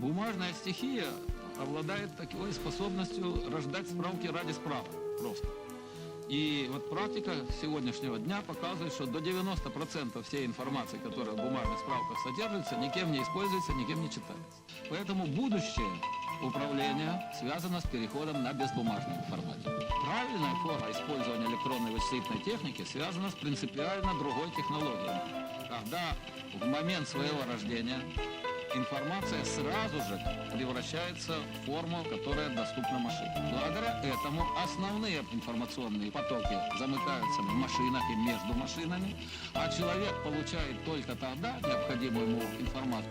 Бумажная стихия обладает такой способностью рождать справки ради справок просто. И вот практика сегодняшнего дня показывает, что до 90% всей информации, которая в бумажных справках содержится, никем не используется, никем не читается. Поэтому будущее управления связано с переходом на безбумажную информатику. Правильная форма использования электронной вычислительной техники связана с принципиально другой технологией. Когда в момент своего рождения информация сразу же превращается в форму, которая доступна машине. Благодаря этому основные информационные потоки замыкаются в машинах и между машинами, а человек получает только тогда необходимую ему информацию,